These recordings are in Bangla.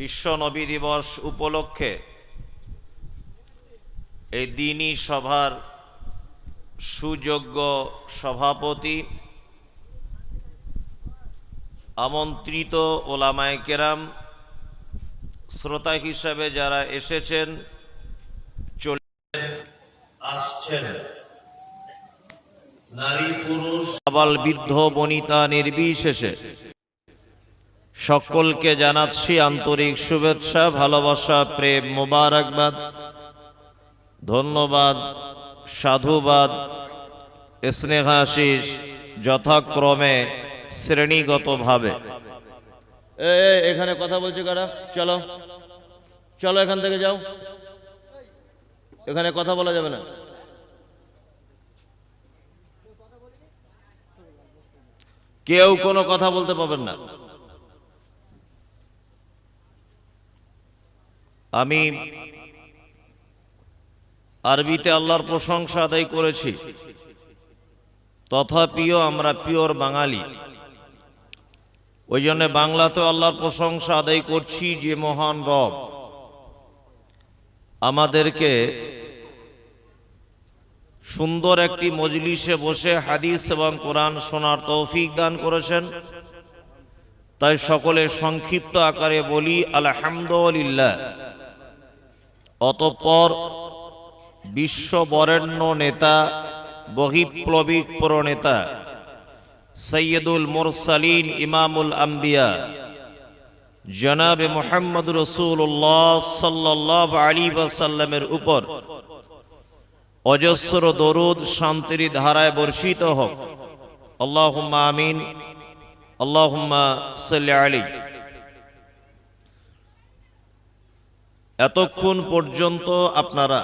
বিশ্ব নবী দিবস উপলক্ষে এই দিনই সভার সুযোগ্য সভাপতি আমন্ত্রিত ওলামায় কেরাম শ্রোতা হিসাবে যারা এসেছেন চলে আসছেন। নারী পুরুষ আবাল বৃদ্ধ বনিতা নির্বিশেষে সকলকে জানাচ্ছি আন্তরিক শুভেচ্ছা ভালোবাসা প্রেম মোবারকবাদ। ধন্যবাদ সাধুবাদ স্নেহাশিস যথাক্রমে শ্রেণীগতভাবে। এখানে কথা বলছি কারা? চলো। চলো এখান থেকে যাও। এখানে কথা বলা যাবে না। কেউ কোনো কথা বলতে পারবেন না। আমি আরবিতে আল্লাহর প্রশংসা আদায় করেছি। তথাপিও আমরা পিওর বাঙালি। ওই জন্য বাংলাতেও আল্লাহর প্রশংসা আদায় করছি যে মহান রব। আমাদেরকে সুন্দর একটি মজলিসে বসে হাদিস এবং কোরআন শোনার তৌফিক দান করেছেন। তাই সকলে সংক্ষিপ্ত আকারে বলি, আলহামদুলিল্লাহ। অতঃপর বিশ্ব বরেণ্য নেতা, বহিপ্লবিক প্রণেতা, সৈয়দুল মুরসালিন ইমামুল আম্বিয়া, জনাবে মোহাম্মদ রসুল্লাহ সাল্লাহ আলী ওয়াসাল্লামের উপর অজস্র দরুদ শান্তির ধারায় বর্ষিত হোক। আল্লাহুম্মা আমিন। আল্লাহুম্মা সাল্লি আলী এতক্ষণ পর্যন্ত আপনারা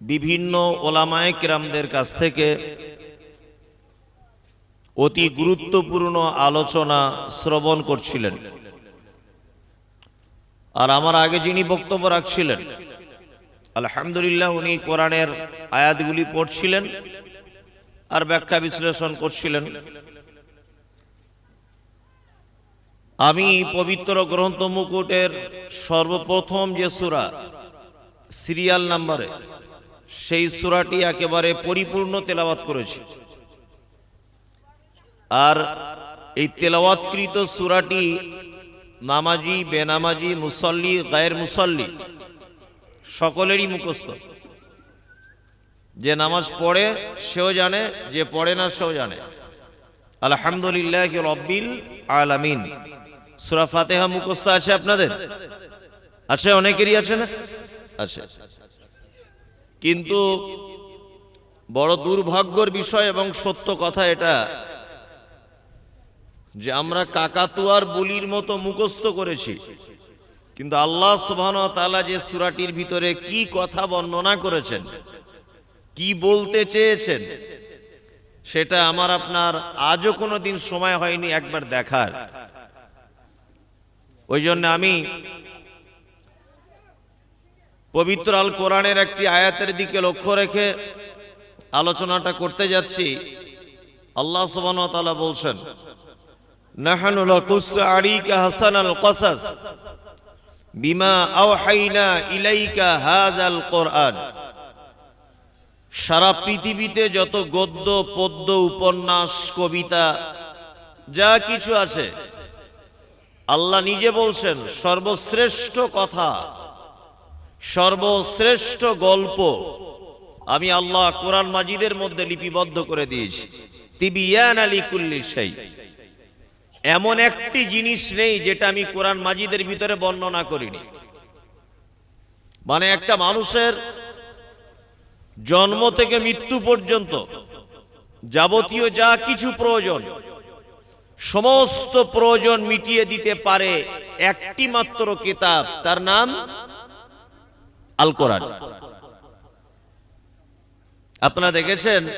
বিভিন্ন ওলামায়ে কিরামদের কাছ থেকে অতি গুরুত্বপূর্ণ আলোচনা শ্রবণ করছিলেন। আর আমার আগে যিনি বক্তব্য রাখছিলেন, আলহামদুলিল্লাহ উনি কোরআনের আয়াতগুলি পড়ছিলেন আর ব্যাখ্যা বিশ্লেষণ করছিলেন। আমি পবিত্র গ্রন্থ মুকুটের সর্বপ্রথম যে সুরা, সিরিয়াল নাম্বারে, সেই সুরাটি একেবারে পরিপূর্ণ তেলাওয়াত করেছি। আর এই তেলাওয়াতকৃত সুরাটি নামাজি, বেনামাজি, মুসল্লি, গায়ের মুসল্লি, সকলেরই মুখস্থ। যে নামাজ পড়ে সেও জানে, যে পড়ে না সেও জানে। আলহামদুলিল্লাহ রব্বিল আলামিন। সুরা ফাতেহা মুখস্থ আছে আপনাদের? আছে, অনেকেরই আছে না? আছে। কিন্তু বড় দুর্ভাগ্যর বিষয় এবং সত্য কথা এটা যে আমরা কাকাতুয়ার বলির মতো মুখস্থ করেছি। কিন্তু আল্লাহ সুবহান তাআলা যে সুরাটির ভিতরে কি কথা বর্ণনা করেছেন, কি বলতে চেয়েছেন, সেটা আমার আপনার আজও কোনো দিন সময় হয়নি একবার দেখার। ওই জন্য আমি পবিত্র আল কোরআনের একটি আয়াতের দিকে লক্ষ্য রেখে আলোচনাটা করতে যাচ্ছি। আল্লাহ তাআলা বলছেন ইলাইকা কোরআন। সারা পৃথিবীতে যত গদ্য, পদ্য, উপন্যাস, কবিতা, যা কিছু আছে আল্লাহ নিজে বলছেন, সর্বশ্রেষ্ঠ কথা, সর্বশ্রেষ্ঠ গল্প আমি আল্লাহ কোরআন মাজিদের মধ্যে লিপিবদ্ধ করে দিয়েছি। তিবিয়ান আলী কুল্লি সেই এমন একটি জিনিস নেই যেটা আমি কোরআন মাজিদের ভিতরে বর্ণনা করিনি। মানে একটা মানুষের জন্ম থেকে মৃত্যু পর্যন্ত যাবতীয় যা কিছু প্রয়োজন সমস্ত প্রয়োজন মিটিয়ে দিতে পারে একটি মাত্র কিতাব। তার নাম আল কোরআন আপনারা দেখেছেন?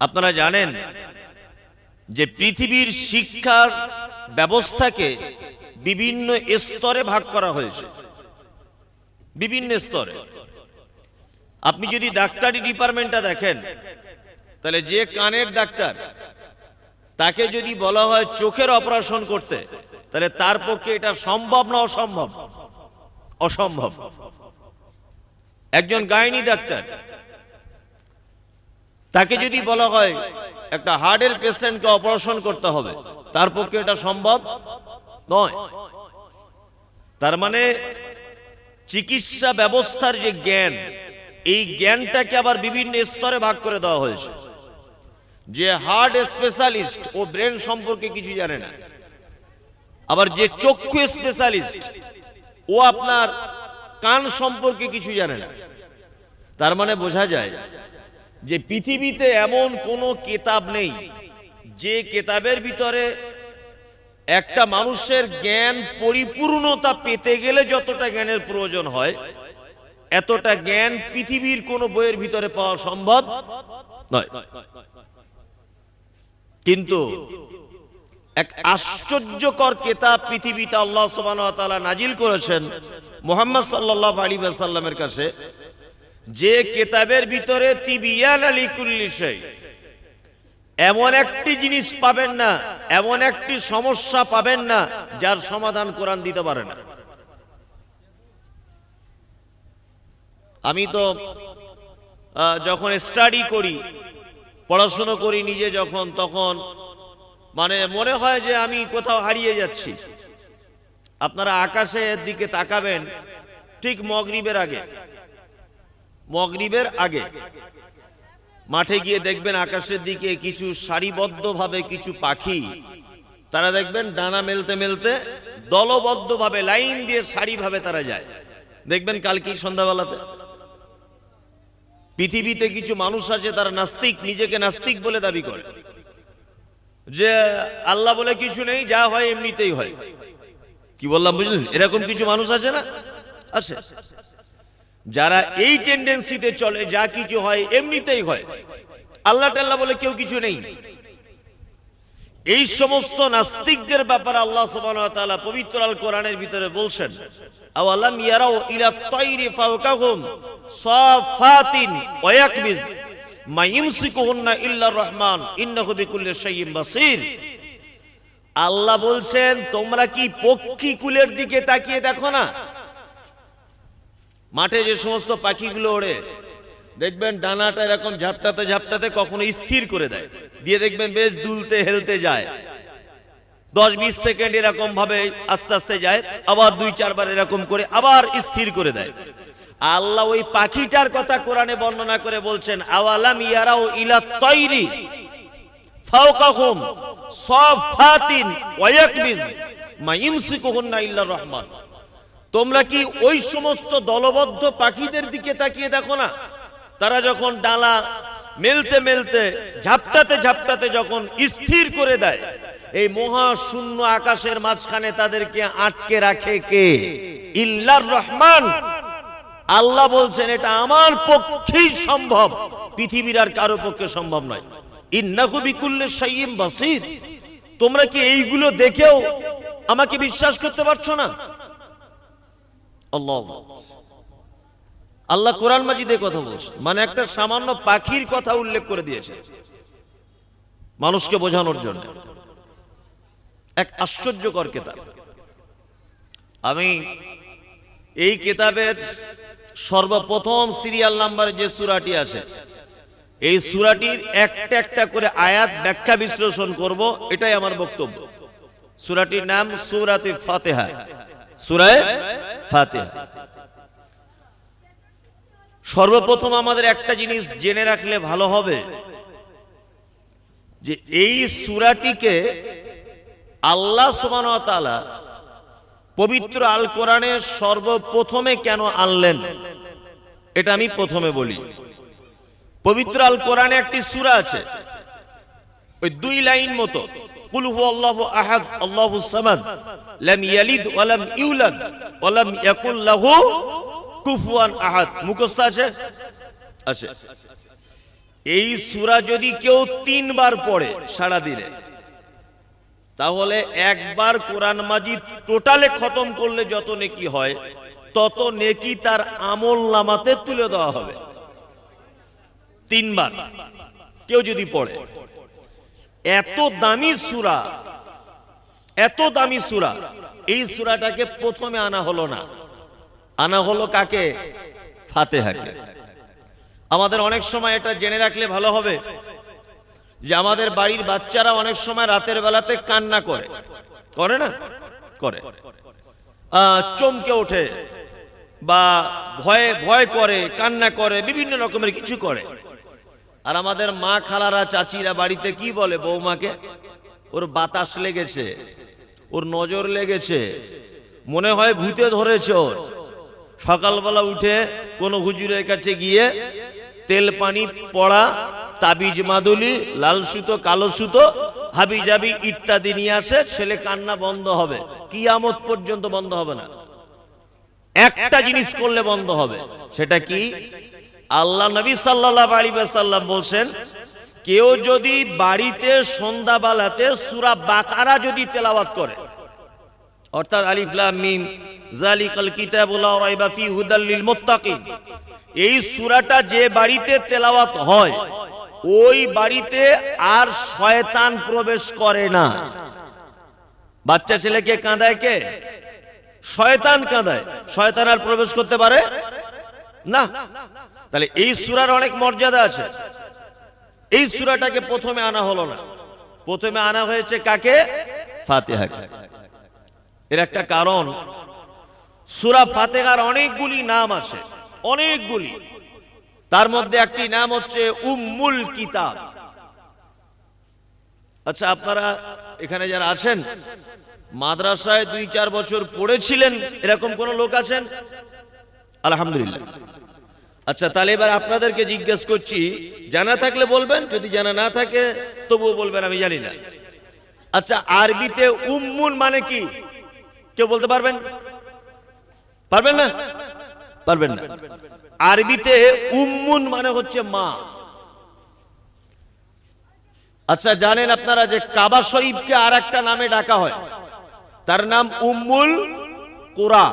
আপনারা জানেন যে পৃথিবীর শিক্ষার ব্যবস্থাকে বিভিন্ন স্তরে ভাগ করা হয়েছে। বিভিন্ন স্তরে। আপনি যদি ডাক্তারি ডিপার্টমেন্টটা দেখেন, তাহলে যে কানের ডাক্তার তাকে যদি বলা হয় চোখের অপারেশন করতে, তাহলে তার পক্ষে এটা সম্ভব না অসম্ভব? অসম্ভব। একজন গাইনি ডাক্তার, তাকে যদি বলা হয় একটা হার্টের পেশেন্টকে অপারেশন করতে হবে, তার পক্ষে এটা সম্ভব নয়। তার মানে চিকিৎসা ব্যবস্থার যে জ্ঞান, এই জ্ঞানটাকে আবার বিভিন্ন স্তরে ভাগ করে দেওয়া হয়েছে। যে হার্ট স্পেশালিস্ট ও ব্রেন সম্পর্কে কিছু জানে না। আবার যে চক্ষু স্পেশালিস্ট, ও আপনার কান সম্পর্কে কিছু জানে না। তার মানে বোঝা যায় যে পৃথিবীতে এমন কোনো কেতাব নেই যে কেতাবের ভিতরে একটা মানুষের জ্ঞান পরিপূর্ণতা পেতে গেলে যতটা জ্ঞানের প্রয়োজন হয়, এতটা জ্ঞান পৃথিবীর কোন বইয়ের ভিতরে পাওয়া সম্ভব নয়। কিন্তু এক আশ্চর্যকর কেতাব পৃথিবীতে আল্লাহ ওয়া নাজিল করেছেন মুহাম্মদ সাল্লাল্লাহু আলাইহি সাল্লামের কাছে, যে কেতাবের ভিতরে আলী এমন একটি জিনিস পাবেন না, এমন একটি সমস্যা পাবেন না, যার সমাধান কোরআন দিতে পারে না। আমি তো যখন স্টাডি করি পড়াশোনা করি নিজে যখন, তখন মানে মনে হয় যে আমি কোথাও হারিয়ে যাচ্ছি। আপনারা আকাশের দিকে তাকাবেন, ঠিক মগরিবের আগে। মগরিবের আগে। মাঠে গিয়ে দেখবেন আকাশের দিকে কিছু সারিবদ্ধভাবে কিছু পাখি। তারা দেখবেন ডানা মেলতে মেলতে দলবদ্ধভাবে, লাইন দিয়ে সারিভাবে তারা যায়। দেখবেন কালকে সন্ধ্যাবেলাতে? পৃথিবীতে কিছু মানুষ আছে, তারা নাস্তিক, নিজেকে নাস্তিক বলে দাবি করে। যে আল্লাহ বলে কিছু নেই, যা হয় এমনিতেই হয়। কি বললাম, বুঝলেন? এরকম কিছু মানুষ আছে না? আছে। যারা এই টেন্ডেন্সিতে চলে, যা কিছু হয় এমনিতেই হয়। আল্লাহ টাল্লাহ বলে কেউ কিছু নেই। এই সমস্ত নাস্তিকদের ব্যাপারে আল্লাহ সুবহানাহু ওয়া তাআলা পবিত্র আল কোরআনের ভিতরে বলছেন, আওয়ালাম ইয়ারাও ইলা তাইরি ফাওকাহুম সাফাতিন ওয়া ইয়াকবিজ মা ইমসিকুহুন্না ইল্লা রহমান, ইন্নাহু বিকুল্লি শাইইন বাসীর। আল্লাহ বলছেন, তোমরা কি পক্ষী কুলের দিকে তাকিয়ে দেখো না? মাঠে যে সমস্ত পাখিগুলো ওড়ে দেখবেন ডানাটা এরকম ঝাপটাতে ঝাপটাতে কখনো স্থির করে দেয়। দিয়ে দেখবেন বেশ দুলতে হেলতে যায়। দশ বিশ সেকেন্ড এরকম ভাবে আস্তে আস্তে যায়, আবার দুই চারবার এরকম করে আবার স্থির করে দেয়। আল্লাহ ওই পাখিটার কথা কোরআনে বর্ণনা করে বলছেন, আওয়ালাম ইয়ারাও ইলা তৈরি ফাওকাহুম সাফাতিন ওয়া ইয়াকবিজ মা ইমসিকুহুন্না ইল্লা রহমান। তোমরা কি ওই সমস্ত দলবদ্ধ পাখিদের দিকে তাকিয়ে দেখো না? তারা যখন ডালা মেলতে মেলতে, ঝাপটাতে ঝাপটাতে যখন স্থির করে দেয়, এই মহা শূন্য আকাশের মাঝখানে তাদেরকে আটকে রাখে কে? ইল্লার রহমান। আল্লাহ বলছেন, এটা আমার পক্ষেই সম্ভব। পৃথিবীর আর কারও পক্ষে সম্ভব নয়। ইন্নাহু বিকুল্লি শাইইন বাসীর। তোমরা কি এইগুলো দেখেও আমাকে বিশ্বাস করতে পারছ না? আল্লাহ আল্লাহ কোরআন মাজিদে কথা বলছে। মানে একটা সামান্য পাখির কথা উল্লেখ করে দিয়েছে। মানুষকে বোঝানোর জন্য। এক আশ্চর্যকর কেতাব। আমি এই কেতাবের সর্বপ্রথম সিরিয়াল নাম্বারে যে সুরাটি আছে, এই সুরাটির একটা একটা করে আয়াত ব্যাখ্যা বিশ্লেষণ করব, এটাই আমার বক্তব্য। সুরাটির নাম সুরাতে ফাতেহা। সুরায় ফাতেহা। সর্বপ্রথম আমাদের একটা জিনিস জেনে রাখলে ভালো হবে, যে এই সুরাটিকে আল্লাহ ওয়া পবিত্র আল কোরআনে সর্বপ্রথমে কেন আনলেন? এটা আমি প্রথমে বলি। পবিত্র আল কোরআনে একটি সূরা আছে, ওই দুই লাইন মতো, কুল হুয়াল্লাহু আহাদ আল্লাহুস সামাদ, লাম ইয়ালিদ ইউলাদ কুফুয়ান আহাদ। মুখস্থ আছে? আছে। এই সূরা যদি কেউ তিনবার পড়ে সারা দিনে তাহলে একবার কোরআন মাজিদ টোটালে খতম করলে যত নেকি হয়, তত নেকি তার আমল নামাতে তুলে দেওয়া হবে। তিনবার। কেউ যদি পড়ে, এত দামি সুরা, এত দামি সুরা, এই সুরাটাকে প্রথমে আনা হলো না। আনা হলো কাকে? ফাতেহাকে। আমাদের অনেক সময় এটা জেনে রাখলে ভালো হবে যে আমাদের বাড়ির বাচ্চারা অনেক সময় রাতের বেলাতে কান্না করে। করে না? করে। চমকে ওঠে বা ভয়ে, ভয় করে, কান্না করে, বিভিন্ন রকমের কিছু করে। আর আমাদের মা খালারা, চাচিরা বাড়িতে কি বলে বৌমাকে? ওর বাতাস লেগেছে, ওর নজর লেগেছে, মনে হয় ভূতে ধরেছে ওর। সকালবেলা উঠে কোনো হুজুরের কাছে গিয়ে তেল পানি, পড়া, তাবিজ মাদুলি, লাল সুতো, কালো সুতো, হাবি জাবি ইত্যাদি নিয়ে আসে, ছেলে কান্না বন্ধ হবে। কিয়ামত পর্যন্ত বন্ধ হবে না। একটা জিনিস করলে বন্ধ হবে, সেটা কি? আল্লাহ নবী সাল্লাল্লাহু আলাইহি ওয়াসাল্লাম বলছেন, কেউ যদি বাড়িতে সন্ধ্যাবেলাতে সূরা বাকারা যদি তেলাওয়াত করে, অর্থাৎ আলিফ লাম মিম জালিকাল কিতাবুল রাইবা ফি হুদাল লিল মুত্তাকিন এই সূরাটা যে বাড়িতে তেলাওয়াত হয়, ওই বাড়িতে আর শয়তান প্রবেশ করে না। বাচ্চা ছেলেকে কাঁদায় কে? শয়তান কাঁদায়। শয়তান আর প্রবেশ করতে পারে না। তাহলে এই সূরার অনেক মর্যাদা আছে। এই সূরাটাকে প্রথমে আনা হলো না। প্রথমে আনা হয়েছে কাকে? ফাতিহাকে। এর একটা কারণ সূরা ফাতেহার অনেকগুলি নাম আছে, অনেকগুলি। তার মধ্যে একটি নাম হচ্ছে উম্মুল কিতাব। আচ্ছা আপনারা এখানে যারা আছেন, মাদ্রাসায় দুই চার বছর পড়েছিলেন, এরকম কোন লোক আছেন? আলহামদুলিল্লাহ। আচ্ছা তাহলে এবার আপনাদেরকে জিজ্ঞেস করছি, জানা থাকলে বলবেন, যদি জানা না থাকে, তবুও বলবেন, আমি জানি না। আচ্ছা আরবিতে উম্মুন মানে কি? কেউ বলতে পারবেন? পারবেন না? পারবেন না। আরবিতে উম্মুন মানে হচ্ছে মা। আচ্ছা জানেন আপনারা যে কাবা শরীফকে আর একটা নামে ডাকা হয়? তার নাম উম্মুল কোরা।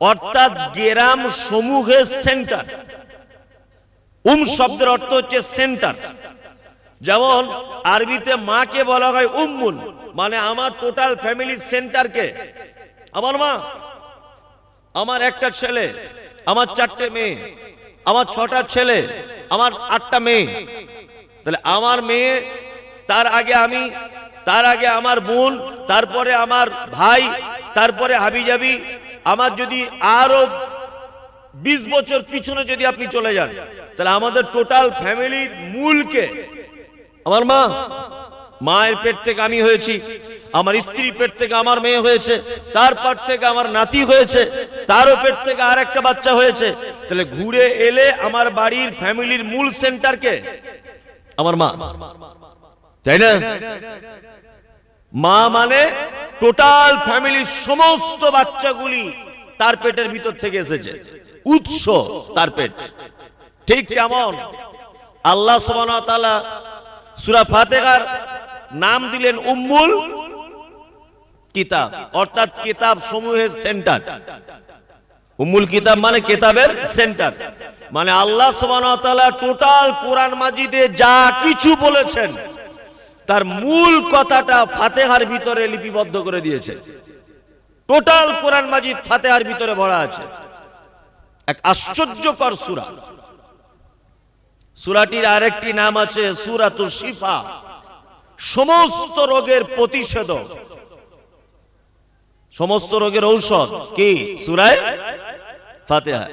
অর্থাৎ গেরাম সমূহের সেন্টার। উম শব্দের অর্থ হচ্ছে সেন্টার। যেমন আরবিতে মাকে বলা হয় উম্মুল মানে আমার টোটাল ফ্যামিলি সেন্টারকে। আমার মা আমার একটা ছেলে, আমার চারটে মেয়ে, আমার ছটা ছেলে, আমার আটটা মেয়ে। তাহলে আমার মেয়ে, তার আগে আমি, তার আগে আমার বোন, তারপরে আমার ভাই, তারপরে হাবি হাবিজাবি। আমার যদি আরও বিশ বছর পিছনে যদি আপনি চলে যান, তাহলে আমাদের টোটাল ফ্যামিলির মূলকে। আমার মা মায়ের পেট থেকে আমি হয়েছি, আমার স্ত্রীর পেট থেকে আমার মেয়ে হয়েছে, তার পেট থেকে আমার নাতি হয়েছে, তারও পেট থেকে আর একটা বাচ্চা হয়েছে। তাহলে ঘুরে এলে আমার বাড়ির ফ্যামিলির মূল সেন্টারকে আমার মা। তাই না? মা মানে টোটাল ফ্যামিলির সমস্ত বাচ্চাগুলি তার পেটের ভিতর থেকে এসেছে। উৎস তার পেট। ঠিক কেমন? আল্লাহ সুবহানাহু ওয়া তাআলা সূরা ফাতিহার নাম দিলেন উম্মুল কিতাব, অর্থাৎ কিতাব সমূহের সেন্টার উম্মুল কিতাব মানে কিতাবের সেন্টার মানে আল্লাহ তাআলা টোটাল কোরআন মাজিদে যা কিছু বলেছেন, তার মূল কথাটা ফাতেহার ভিতরে লিপিবদ্ধ করে দিয়েছে। টোটাল কোরআন মাজিদ ফাতেহার ভিতরে ভরা আছে। এক আশ্চর্যকর সূরা। সূরাটির আরেকটি নাম আছে সূরাতুশ শিফা। সমস্ত রোগের প্রতিষেধক। সমস্ত রোগের ঔষধ কি? সুরায় ফাতিহা।